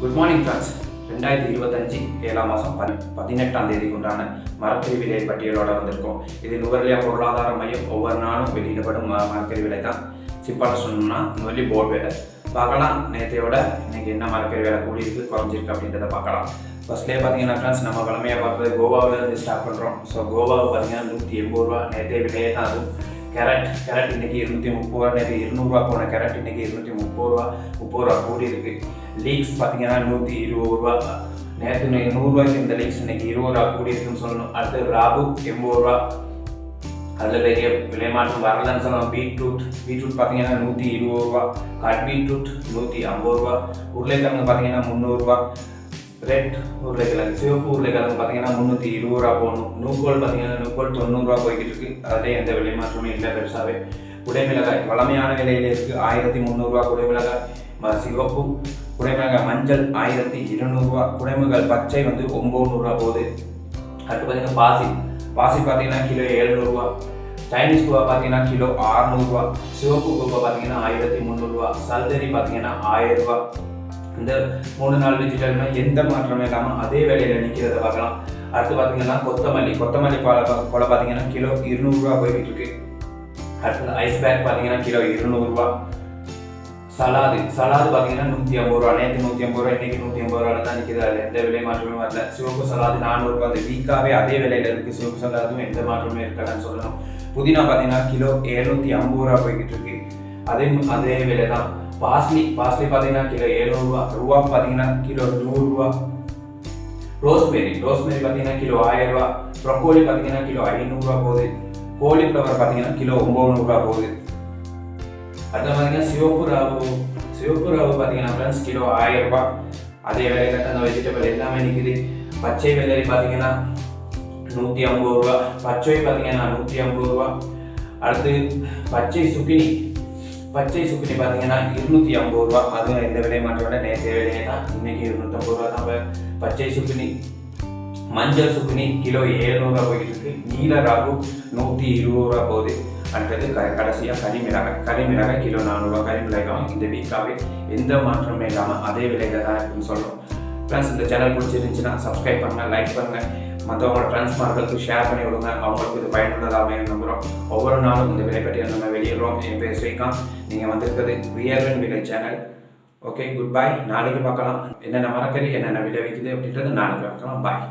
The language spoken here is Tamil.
குட் மார்னிங் ஃப்ரெண்ட்ஸ் ரெண்டாயிரத்தி இருபத்தஞ்சி ஏழாம் மாதம் பதி பதினெட்டாம் தேதிக்கு உண்டான மரக்கறி விலை பட்டியலோட வந்திருக்கோம். இது நுகர்லியா பொருளாதார மையம் ஒவ்வொரு நாளும் வெளியிடப்படும் ம- மரக்கறி விலை தான். சிப்பால சொல்லணும்னா நொல்லி போர்டு வேலை. பார்க்கலாம். நேற்றையோட இன்னைக்கு என்ன மரக்கறி வேலை கூடியிருக்கு குறைஞ்சிருக்கு அப்படின்றத பார்க்கலாம். ஃபர்ஸ்ட்லேயே பார்த்தீங்கன்னா ஃப்ரெண்ட்ஸ் நம்ம கிழமையாக பார்க்குறது கோவாவில் இருந்து ஸ்டார்ட் பண்ணுறோம் ஸோ கோவாவை பார்த்தீங்கன்னா நூற்றி எண்பது ரூபா நேற்றைய விலையே தான் அதுவும். கேரட் கேரட் இன்னைக்கு இருநூத்தி முப்பது ரூபா நேற்று இருநூறுவா போன கேரட் இன்னைக்கு இருநூத்தி முப்பது ரூபா முப்பது ரூபா கூடி இருக்கு. லீக்ஸ் பார்த்தீங்கன்னா நூற்றி இருபது ரூபா. நேற்று நூறுரூவாய்க்கு இந்த லீக்ஸ் இன்னைக்கு இருபது ரூபா கூடி இருக்குன்னு சொல்லணும். அடுத்து ராபு எண்பது ரூபா. அதில் பெரிய விலை மாற்றம் வரலன்னு சொல்லலாம் பீட்ரூட் பீட்ரூட் பார்த்தீங்கன்னா நூற்றி இருபது ரூபா. கட் பீட்ரூட் நூற்றி ஐம்பது ரூபா. உருளைக்கிழங்கு பார்த்தீங்கன்னா முந்நூறுரூவா ரெட் உருளைக்கிழங்கு சிவப்பு உருளைக்கிழங்கு பார்த்தீங்கன்னா முந்நூற்றி இருபது ரூபா போகணும் நூக்கோல் பார்த்தீங்கன்னா நூக்கோல் தொண்ணூறுரூவா போய்கிட்டு இருக்கு. அதிலே எந்த விலை மாற்றமும் இல்லை பெருசாகவே குடைமிளகாய் வளமையான விலையில் இருக்கு. ஆயிரத்தி முந்நூறுரூவா குடைமிளகாய் ம- சிவப்பு. குடைமிளகாய் மஞ்சள் ஆயிரத்தி இருநூறுவா குடைமிளகாய் பச்சை வந்து ஒம்பதுநூறுரூவா போகுது. அடுத்து பார்த்தீங்கன்னா பாசி. பாசி பார்த்தீங்கன்னா கிலோ எழுநூறுவா சைனீஸ் குவா பார்த்தீங்கன்னா கிலோ அறுநூறுவா சிவப்பு குப்பை பார்த்தீங்கன்னா ஆயிரத்தி முந்நூறுரூவா சல்தரி பார்த்தீங்கன்னா ஆயிரம் இந்த மூணு நாள் டிஜிட்டல்னா எந்த மாற்றமும் இல்லாமல் அதே வேலையில் நிற்கிறத பார்க்கலாம். அடுத்து பார்த்தீங்கன்னா கொத்தமல்லி கொத்தமல்லி கொலை கொலை பார்த்தீங்கன்னா கிலோ இருநூறுரூவா போய்கிட்டு இருக்கு. அடுத்தது ஐஸ் பேக் பார்த்தீங்கன்னா கிலோ இருநூறுரூவா சலாது சலாது பார்த்தீங்கன்னா நூற்றி ஐம்பது ரூபா. நேற்று நூற்றி ஐம்பது ரூபா இன்றைக்கி நூற்றி ஐம்பது ரூபால தான் நிற்கிது அதில் எந்த விலை மாற்றமும் வரல. சிவப்பு சலாது நானூறுரூவா அந்த வீக்காகவே அதே விலையில் இருக்குது சிவப்பு சலாதும் எந்த மாற்றமும் இருக்காதுன்னு சொல்லணும். புதினா பார்த்தீங்கன்னா கிலோ எழுநூற்றி ஐம்பது ரூபா போய்கிட்டு இருக்கு. அதே அதே விலை தான் பாஸ்லி பாஸ்லி பார்த்தீங்கன்னா கிலோ எழுநூறுவா ரூபா பார்த்தீங்கன்னா கிலோ நூறுரூவா. ரோஸ்மெரி ரோஸ்மெரி பார்த்தீங்கன்னா கிலோ ஆயிரம் ரூபா ப்ரொக்கோலி பார்த்தீங்கன்னா கிலோ ஐநூறுரூவா போகுது. கோலிஃப்ளவர் பார்த்தீங்கன்னா கிலோ ஒம்பது நூறுரூவா போகுது. அடுத்து பார்த்தீங்கன்னா சிவப்பு ராவு சிவப்பு ராவு பார்த்தீங்கன்னா ஃப்ரெண்ட்ஸ் கிலோ ஆயிரம் ரூபாய் அதே விலையில அந்த வெஜிடபிள் எல்லாமே நிற்குது பச்சை வெள்ளரி பார்த்தீங்கன்னா நூற்றி ஐம்பது ரூபா பச்சை பார்த்தீங்கன்னா நூற்றி ஐம்பது ரூபா அடுத்து பச்சை சுக்கினி. பச்சை சுக்கினி பார்த்தீங்கன்னா இருநூத்தி ஐம்பது ரூபா. அதுவும் எந்த விலை மாற்றோட நேற்று விலையே தான் இன்னைக்கு இருநூத்தம்பது ரூபா தான். பச்சை சுக்கினி மஞ்சள் சுக்கினி கிலோ ஏழுநூறுவா போயிட்டு இருக்கு. நீல ராகு நூற்றி இருபது ரூபா போகுது. அடுத்தது க கடைசியாக கரிமிளகாய் கரிமிளகாய் கிலோ நானூறுரூவா கரிமிளகாயும் இந்த வீக்காகவே எந்த மாற்றமும் இல்லாமல் அதே விலையில தான் இருக்குன்னு சொல்கிறோம் ப்ளஸ் இந்த சேனல் பிடிச்சிருந்துச்சுன்னா சப்ஸ்கிரைப் பண்ணுங்கள் லைக் பண்ணுங்கள் மற்றவங்களோட ஃப்ரெண்ட்ஸ்மார்களுக்கு ஷேர் பண்ணி விடுங்க அவங்களுக்கு இது பயனுள்ளதாக அமையும் நம்புகிறோம் ஒவ்வொரு நாளும் இந்த விலை பற்றி நம்ம வெளியிடுறோம். என் பேர் ஸ்ரீகாந்த். நீங்கள் வந்திருக்கிறது வியர்வன் விலை சேனல் ஓகே குட் பை நாளைக்கு பார்க்கலாம். என்னென்ன மரக்கறி என்னென்ன விளைவிக்குது அப்படின்றது நாளைக்கு பார்க்கலாம். பாய்